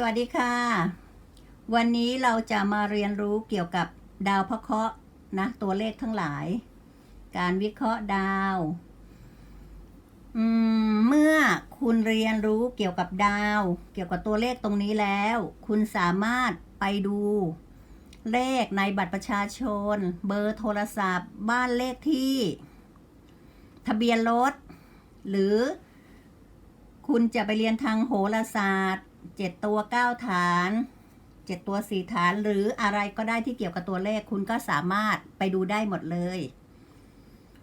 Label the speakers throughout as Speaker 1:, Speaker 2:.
Speaker 1: สวัสดีค่ะ วันนี้เราจะมาเรียนรู้เกี่ยวกับดาวพระเคราะห์นะ ตัวเลขทั้งหลาย การวิเคราะห์ดาวมเมื่อคุณเรียนรู้เกี่ยวกับดาว เกี่ยวกับตัวเลขตรงนี้แล้ว คุณสามารถไปดู เลขในบัตรประชาชน เบอร์โทรศัพท์ บ้านเลขที่ ทะเบียนรถ หรือ คุณจะไปเรียนทางโหราศาสตร์เจ็ดตัวเก้าฐานเจ็ดตัวสี่ฐานหรืออะไรก็ได้ที่เกี่ยวกับตัวเลขคุณก็สามารถไปดูได้หมดเลย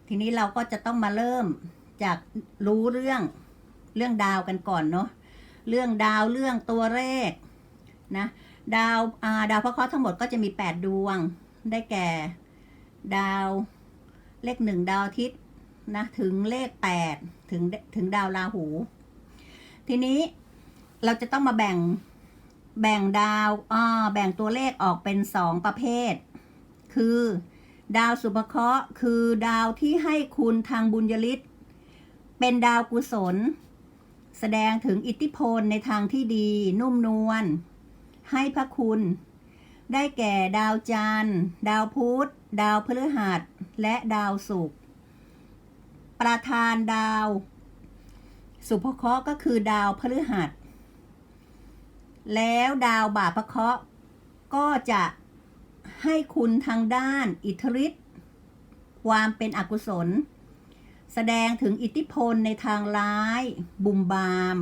Speaker 1: ทีนี้เราก็จะต้องมาเริ่มจากรู้เรื่องเรื่องดาวกันก่อนเนาะเรื่องดาวเรื่องตัวเลขนะดาวาดาวพระเคราะห์ทั้งหมดก็จะมีแปดดวง ได้แก่ ดาวเลขหนึ่งดาวอาทิตย์นะถึงเลขแปดถึงถึงดาวราหู ทีนี้เราจะต้องมาแบ่งแบ่งดาวอ่าแบ่งตัวเลขออกเป็นสองประเภท คือ ดาวสุภเคราะห์คือดาวที่ให้คุณทางบุญยฤทธิ์เป็นดาวกุศล แสดงถึงอิทธิพลในทางที่ดี นุ่มนวลให้พระคุณ ได้แก่ดาวจันทร์ดาวพุธดาวพฤหัส และดาวศุกร์ประธานดาว สุภเคราะห์ก็คือดาวพฤหัส แล้วดาวบาปเคราะห์ก็จะให้คุณทางด้านอิทธิฤทธิ์ความเป็นอกุศล แสดงถึงอิทธิพลในทางร้าย บุมบาม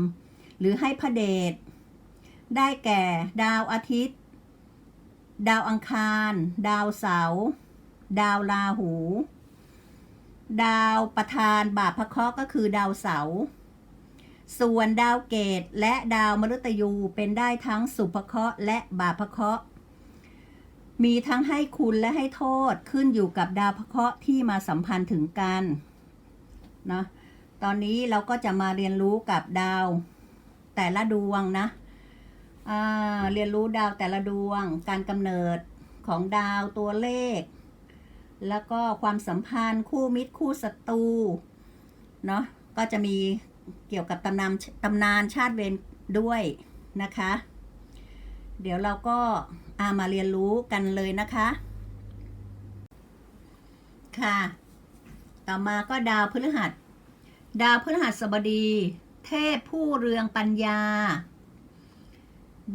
Speaker 1: หรือให้พระเดชได้แก่ดาวอาทิตย์ ดาวอังคาร ดาวเสาร์ดาวราหู ดาวประธานบาปพระเคราะห์ก็คือดาวเสาร์ ส่วนดาวเกตและดาวมฤตยูเป็นได้ทั้งสุภเคราะห์และบาปเคราะห์ มีทั้งให้คุณและให้โทษขึ้นอยู่กับดาวพเคราะห์ที่มาสัมพันธ์ถึงกันนะ ตอนนี้เราก็จะมาเรียนรู้กับดาว แต่ละดวงนะเรียนรู้ดาวแต่ละดวง การกำเนิดของดาวตัวเลข แล้วก็ความสัมพันธ์คู่มิตรคู่ศัตรูเนาะก็จะมี เกี่ยวกับตำนานตำนานชาติเวรด้วยนะคะ เดี๋ยวเราก็อามาเรียนรู้กันเลยนะคะ ค่ะ ต่อมาก็ดาวพฤหัส ดาวพฤหัสบดี เทพผู้เรืองปัญญา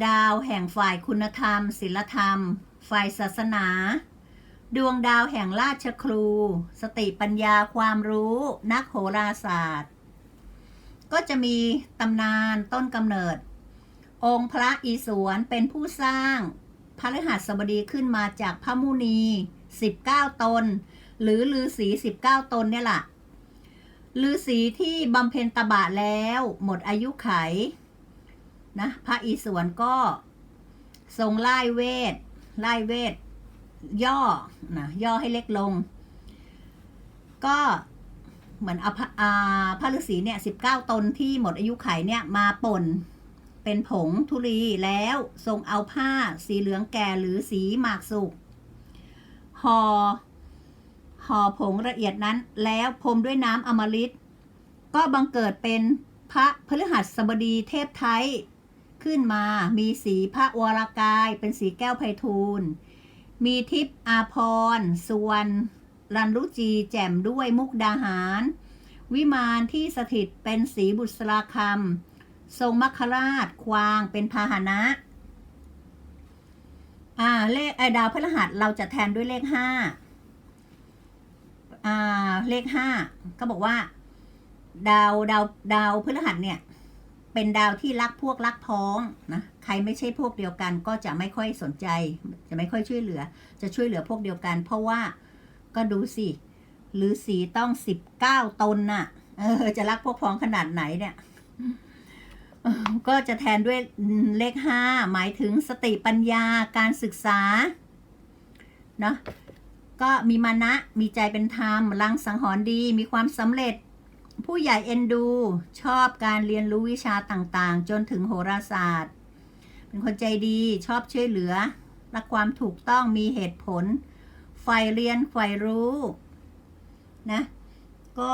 Speaker 1: ดาวแห่งฝ่ายคุณธรรมศิลธรรม ฝ่ายศาสนา ดวงดาวแห่งราชครู สติปัญญาความรู้ นักโหราศาสตร์ ก็จะมีตำนานต้นกำเนิด องค์พระอีสวนเป็นผู้สร้างพระฤหัสบดีขึ้นมาจากพระมุนี 19 ตน หรือฤาษี 19 ตนเนี่ยแหละฤาษีที่บำเพ็ญตบะแล้ว หมดอายุไขนะพระอีสวนก็ทรงไล่เวทไล่เวท ย่อนะย่อให้เล็กลง ก็ เหมือนเอาพระอ่าพระฤาษีเนี่ยสิบเก้าตนที่หมดอายุไขเนี่ยมาป่น เป็นผงธุลีแล้วทรงเอาผ้าสีเหลืองแก่หรือสีหมากสุกห่อห่อผงละเอียดนั้นแล้วพรมด้วยน้ำอมฤตก็บังเกิดเป็นพระพฤหัสบดีเทพไทยขึ้นมามีสีพระวรากายเป็นสีแก้วไพฑูรย์มีทิพย์อาพรส่วน รันรุจีแจ่มด้วยมุกดาหาร วิมานที่สถิตเป็นสีบุษราคำทรงมัคคราชควางเป็นพาหนะ อ่าเลขไอดาวพฤหัสเราจะแทนด้วยเลขห้าอ่าเลขห้าก็บอกว่า ดาวดาวดาวพฤหัสเนี่ยเป็นดาวที่รักพวกรักพ้องนะใครไม่ใช่พวกเดียวกันก็จะไม่ค่อยสนใจ จะไม่ค่อยช่วยเหลือ จะช่วยเหลือพวกเดียวกัน เพราะว่า ก็ดูสิหรือสีต้องสิบเก้าตนน่ะ เออ จะรักพวกพ้องขนาดไหนเนี่ย ก็จะแทนด้วยเลขห้าหมายถึงสติปัญญาการศึกษา เนาะก็มีมานะ มีใจเป็นธรรมรังสังหรณ์ดี มีความสำเร็จ ผู้ใหญ่เอ็นดู ชอบการเรียนรู้วิชาต่างๆ จนถึงโหราศาสตร์ เป็นคนใจดี ชอบช่วยเหลือ รักความถูกต้องมีเหตุผล ใฝ่เรียนใฝ่รู้นะ ก็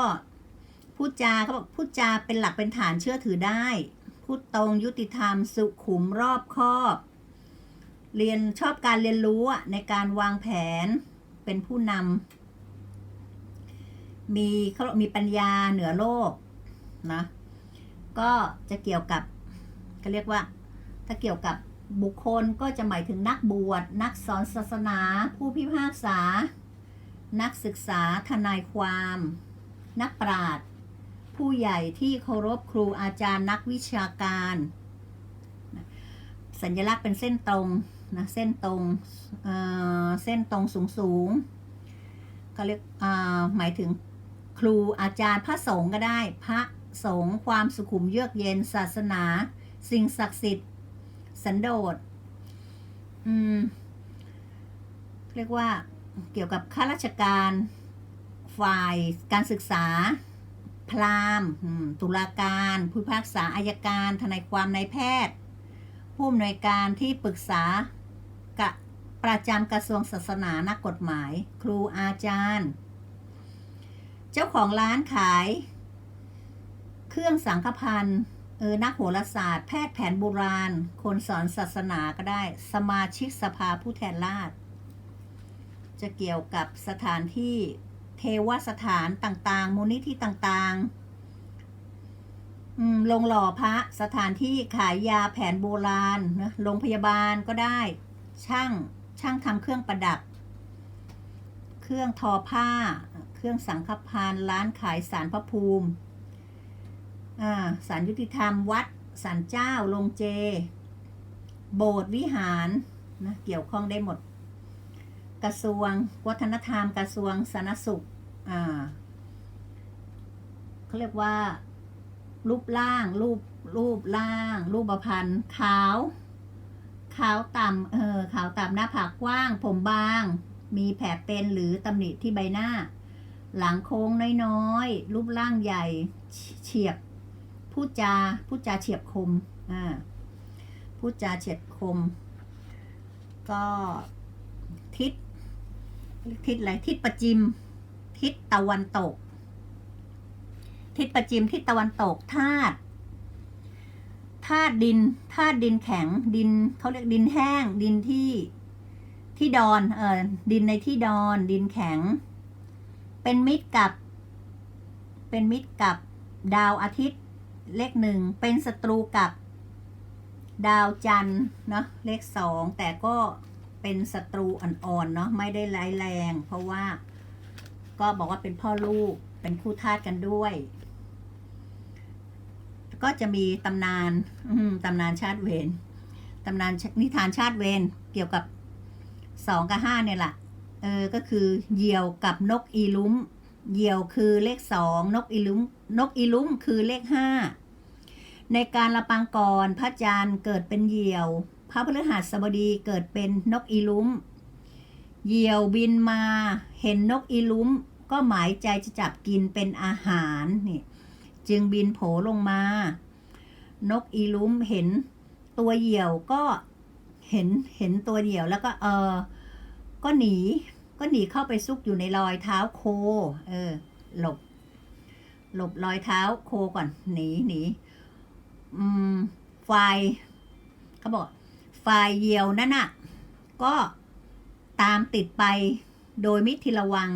Speaker 1: พูดจาเขาบอกพูดจาเป็นหลักเป็นฐานเชื่อถือได้ พูดตรงยุติธรรมสุขุมรอบคอบ เรียนชอบการเรียนรู้อะในการวางแผนเป็นผู้นำมีเขาเรียกมีปัญญาเหนือโลกนะ ก็จะเกี่ยวกับเขาเรียกว่า ถ้าเกี่ยวกับ บุคคลก็จะหมายถึงนักบวช นักสอนศาสนา ผู้พิพากษา นักศึกษาทนายความ นักปราชญ์ผู้ใหญ่ที่เคารพครูอาจารย์นักวิชาการ สัญลักษณ์เป็นเส้นตรงนะเส้นตรงเเส้นตรงสูงสูงๆเขาเรียกหมายถึงครูอาจารย์พระสงฆ์ก็ได้ พระสงฆ์ความสุขุมเยือกเย็นศาสนา สิ่งศักดิ์สิทธิ์ สันโดษอืม เรียกว่าเกี่ยวกับข้าราชการฝ่ายการศึกษา พราหมณ์ตุลาการผู้พิพากษาอายการทนายความนายแพทย์ ผู้อำนวยการที่ปรึกษากะประจำกระทรวงศาสนานักกฎหมาย ครูอาจารย์ เจ้าของร้านขาย เครื่องสังฆพันธ์ เออนักโหราศาสตร์ แพทย์แผนโบราณ คนสอนศาสนาก็ได้ สมาชิกสภาผู้แทนราษฎรจะเกี่ยวกับสถานที่เทวสถานต่างๆมูลนิธิต่างๆอืมโรงหล่อพระสถานที่ขายยาแผนโบราณนะโรงพยาบาลก็ได้ ช่างช่างทำเครื่องประดับ เครื่องทอผ้า เครื่องสังฆพันธ์ร้านขายสารพระภูมิ อ่าสารยุติธรรมวัดสารเจ้าโรงเจ โบสถ์วิหารนะเกี่ยวข้องได้หมด กระทรวงวัฒนธรรม กระทรวงสาธารณสุขอ่าเขาเรียกว่า รูปร่าง รูปรูปร่าง รูปประพันธ์ขาว ขาวต่ำเออขาวต่ำหน้าผากกว้าง ผมบาง มีแผลเป็นหรือตำหนิที่ใบหน้า หลังโค้งน้อยๆ รูปร่างใหญ่เฉียบ พูดจาพูดจาเฉียบคมอ่าพูดจาเฉียบคม ก็ทิศทิศอะไรทิศประจิม ทิศตะวันตก ทิศประจิมทิศตะวันตกธาตุธาตุดินธาตุดินแข็งดินเขาเรียกดินแห้ง ดินที่ที่ดอนเออดินในที่ดอนดินแข็ง เป็นมิตรกับ เป็นมิตรกับดาวอาทิตย์ เลขหนึ่งเป็นศัตรูกับดาวจันทร์เนาะเลขสองแต่ก็เป็นศัตรูอ่อนๆเนาะไม่ได้ร้ายแรง เพราะว่า ก็บอกว่าเป็นพ่อลูกเป็นคู่ธาตุกันด้วย ก็จะมีตำนานตำนานชาติเวรตำนานนิทานชาติเวรเกี่ยวกับสองกับห้าเนี่ยแหละเออก็คือเหยี่ยวกับนกอีลุ้มเหยี่ยวคือเลขสองนกอีลุ้ม นกอีลุ้มคือเลขห้าในการละปังก่อนพระจันทร์เกิดเป็นเหยี่ยว พระพฤหัสบดีเกิดเป็นนกอีลุ้ม เหยี่ยวบินมาเห็นนกอีลุ้ม ก็หมายใจจะจับกินเป็นอาหารนี่จึงบินโผลงมา นกอีลุ้มเห็นตัวเหยี่ยวก็เห็นเห็นตัวเหยี่ยวแล้วก็เออก็หนี ก็หนีเข้าไปซุกอยู่ในรอยเท้าโค เออ หลบ หลบรอยเท้าโคก่อน หนีหนีอืมฝ่ายเขาบอกฝ่ายเหยี่ยวนั่นน่ะ ก็ตามติดไปโดยมิทิระวัง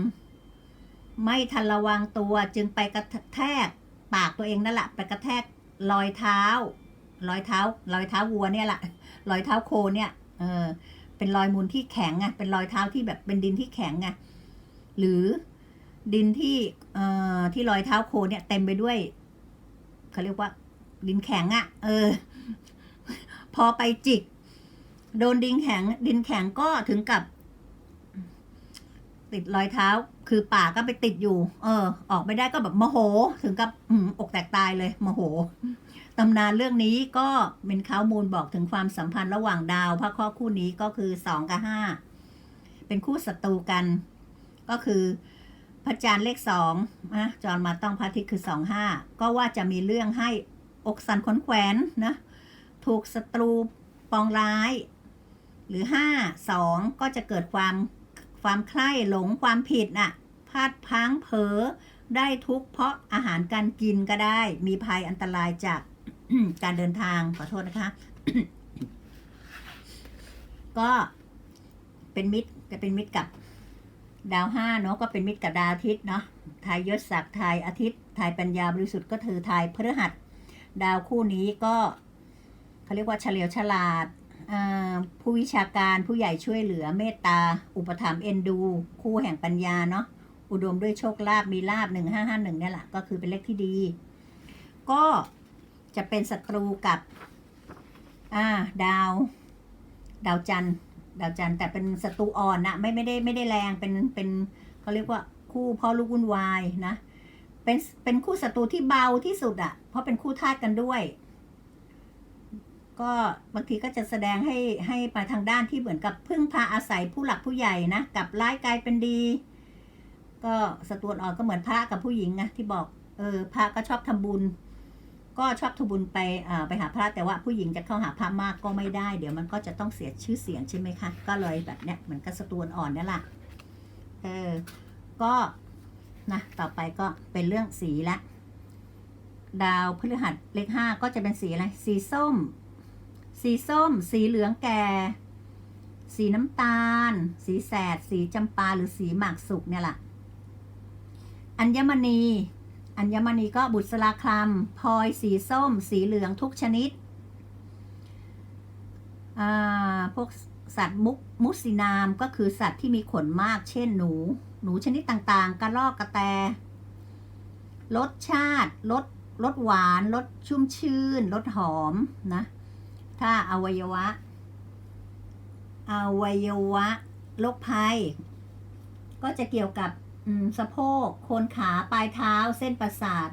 Speaker 1: ไม่ทันระวังตัวจึงไปกระแทกปากตัวเองนั่นแหละไปกระแทกรอยเท้ารอยเท้ารอยเท้าวัวเนี่ยแหละรอยเท้าโคเนี่ยเออเป็นรอยมูลที่แข็งไงเป็นรอยเท้าที่แบบเป็นดินที่แข็งไงหรือ ดินที่เอ่อที่รอยเท้าโคเนี่ยเต็มไปด้วยเขาเรียกว่า ดินแข็งอะ่ะ เออ พอไปจิก โดนดินแข็ง ดินแข็งก็ถึงกับ ติดรอยเท้า คือปากก็ไปติดอยู่ เออ ออกไม่ได้ก็แบบโมโห ถึงกับอือกแตกตายเลยโมโหตำนานเรื่องนี้ก็เป็นข้อมูลบอกถึงความสัมพันธ์ระหว่างดาวพระเคราะห์คู่นี้ก็คือสองกับห้าเป็นคู่ศัตรูกัน ก็คือ พระจันทร์เลขสองนะจรมาต้องพระอาทิตย์คือสองห้าก็ว่าจะมีเรื่องให้อกสันขนแขวนนะ ถูกศัตรูปองร้าย หรือห้าสองก็จะเกิดความความใคร่หลงความผิดน่ะพลาดพังเผลอได้ทุกเพราะอาหารการกินก็ได้ มีภัยอันตรายจากการเดินทางขอโทษนะคะ ก็เป็นมิตรจะเป็นมิตรกับ ดาวห้าเนาะก็เป็นมิตรกับดาวอาทิตย์เนาะทายยศศักดิ์ทายอาทิตย์ทายปัญญาบริสุทธิ์ก็ถือทายพฤหัส ดาวคู่นี้ก็เขาเรียกว่าเฉลียวฉลาดผู้วิชาการผู้ใหญ่ช่วยเหลือเมตตา อุปถัมภ์เอ็นดู คู่แห่งปัญญาเนาะอุดมด้วยโชคลาภมีลาบหนึ่งห้าห้าหนึ่งนี่ยแหละก็คือเป็นเลขที่ดี ก็จะเป็นศัตรูกับดาว ดาวจันทร์ ดาวจันทร์แต่เป็นศัตรูอ่อนนะไม่ไม่ได้ไม่ได้แรงเป็นเป็นเขาเรียกว่าคู่พ่อลูกวุ่นวายนะ เป็นเป็นคู่ศัตรูที่เบาที่สุดอะ่ะ เพราะเป็นคู่ธาตุกันด้วย ก็บางทีก็จะแสดงให้ให้ไปทางด้านที่เหมือนกับพึ่งพาอาศัยผู้หลักผู้ใหญ่นะกับร้ายกลายเป็นดี ก็ศัตรูอ่อนก็เหมือนพระกับผู้หญิงนะที่บอกเออพระก็ชอบทำบุญ ก็ชอบทำบุญไปไปหาพระแต่ว่าผู้หญิงจะเข้าหาพระมากก็ไม่ได้ เดี๋ยวมันก็จะต้องเสียชื่อเสียงใช่ไหมคะ ก็เลยแบบเนี้ยเหมือนกับสตรูอ่อนนั่นแหละเออก็นะต่อไปก็เป็นเรื่องสีละ ดาวพฤหัสเลขห้าก็จะเป็นสีอะไร สีส้ม สีส้ม สีเหลืองแก่ สีน้ำตาล สีแสด สีจำปาหรือสีหมากสุกเนี่ยแหละอัญมณี อัญมณีก็บุษราคลัมพลอยสีส้ม สีเหลืองทุกชนิด พวกสัตว์มุกมุสินามก็คือสัตว์ที่มีขนมากเช่นหนู หนูชนิดต่างๆ กระรอกกระแตรสชาติรสรสหวานรสชุ่มชื่นรสหอมนะ ถ้าอวัยวะ อวัยวะโรคภัย ก็จะเกี่ยวกับ สะโพก โคนขาปลายเท้า เส้นประสาท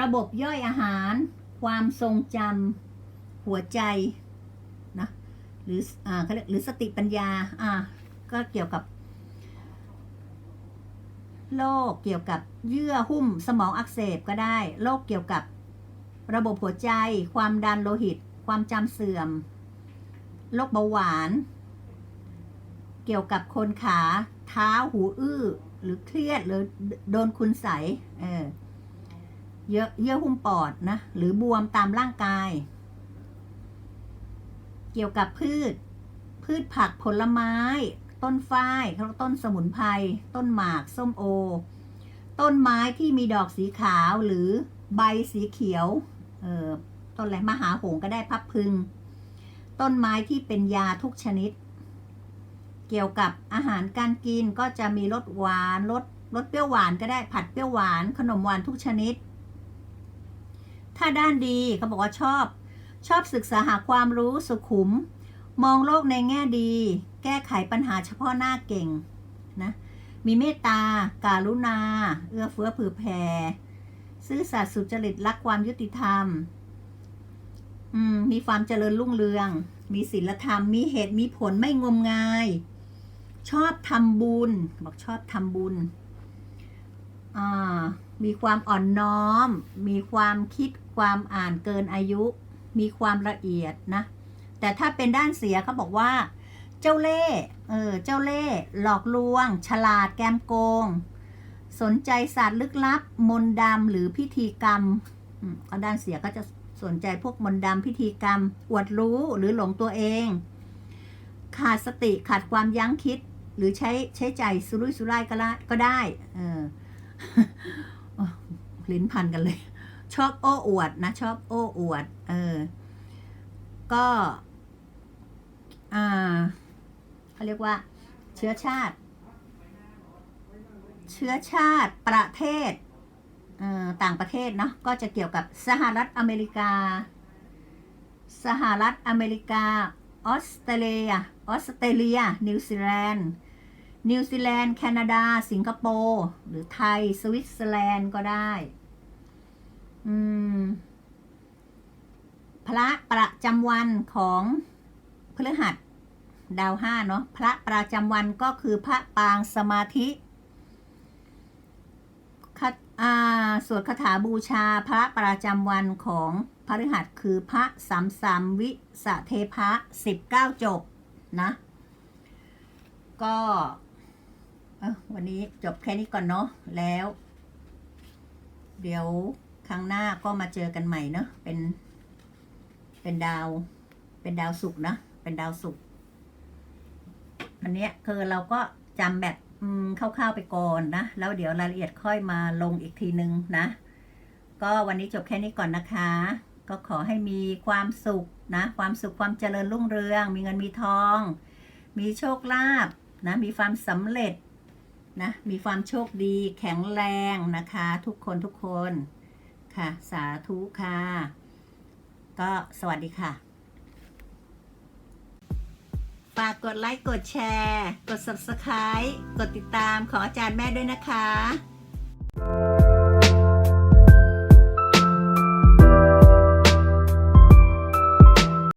Speaker 1: ระบบย่อยอาหาร ความทรงจำหัวใจนะหรืออ่าเขาเรียกหรือสติปัญญาอ่าก็เกี่ยวกับโรคเกี่ยวกับเยื่อหุ้มสมองอักเสบก็ได้โรคเกี่ยวกับระบบหัวใจ ความดันโลหิต ความจำเสื่อมโรคเบาหวาน เกี่ยวกับคนขาเท้าหูอื้อ หรือเครียดหรือโดนคุณใสเออเยอะเยื่อหุ้มปอดนะ หรือบวมตามร่างกาย เกี่ยวกับพืช พืชผักผลไม้ ต้นฝ้ายเขาเรียกต้นสมุนไพรต้นหมาก ส้มโอ ต้นไม้ที่มีดอกสีขาวหรือใบสีเขียว เออต้นอะไรมหาหงก็ได้พับพึง ต้นไม้ที่เป็นยาทุกชนิด เกี่ยวกับอาหารการกินก็จะมีรสหวานรสรสเปรี้ยวหวานก็ได้ผัดเปรี้ยวหวาน ขนมหวานทุกชนิด ถ้าด้านดีเขาบอกว่าชอบ ชอบศึกษาหาความรู้สุขุม มองโลกในแง่ดี แก้ไขปัญหาเฉพาะหน้าเก่งนะมีเมตตาการุณา เอื้อเฟื้อเผื่อแผ่ซื่อสัตย์สุจริตรักความยุติธรรมมมีความเจริญรุ่งเรือง มีศีลธรรม มีเหตุมีผลไม่งมงาย ชอบทำบุญ บอกชอบทำบุญ มีความอ่อนน้อม มีความคิดความอ่านเกินอายุ มีความละเอียดนะ แต่ถ้าเป็นด้านเสียเขาบอกว่า เจ้าเล่เออ เจ้าเล่หลอกลวง ฉลาดแกมโกง สนใจศาสตร์ลึกลับ มนดำหรือพิธีกรรมก็ด้านเสียก็จะสนใจพวกมนดำพิธีกรรม อวดรู้หรือหลงตัวเอง ขาดสติขาดความยั้งคิด หรือใช้ใช้ใจสุรุ่ยสุร่ายก็ละก็ได้ เออลิ้นพันกันเลย ชอบโอ้อวดนะ ชอบโอ้อวด เออ ก็อ่าเขาเรียกว่า เชื้อชาติ เชื้อชาติประเทศเอ่อต่างประเทศเนาะก็จะเกี่ยวกับสหรัฐอเมริกา สหรัฐอเมริกา ออสเตรเลีย ออสเตรเลีย นิวซีแลนด์ นิวซีแลนด์ แคนาดา สิงคโปร์ หรือไทย สวิตเซอร์แลนด์ก็ได้ อืม พระประจำวันของพฤหัสดาวห้าเนาะ พระประจำวันก็คือพระปางสมาธิคาสวดคาถาบูชาพระประจำวันของ พฤหัสคือพระสามสามวิสะเทพะสิบเก้าจบนะ ก็วันนี้จบแค่นี้ก่อนเนาะแล้ว เดี๋ยวครั้งหน้าก็มาเจอกันใหม่เนาะเป็น เป็นดาว เป็นดาวศุกร์นะ เป็นดาวศุกร์อันเนี้ยคือเราก็จำแบบคร่าวๆไปก่อนนะ แล้วเดี๋ยวรายละเอียดค่อยมาลงอีกทีนึงนะ ก็วันนี้จบแค่นี้ก่อนนะคะ ก็ขอให้มีความสุขนะ ความสุขความเจริญรุ่งเรือง มีเงินมีทอง มีโชคลาภนะ มีความสำเร็จนะ มีความโชคดีแข็งแรงนะคะ ทุกคนทุกคนค่ะ สาธุค่ะ ก็สวัสดีค่ะฝากกดไลค์ กดแชร์ กด subscribe กดติดตามของอาจารย์แม่ด้วยนะคะ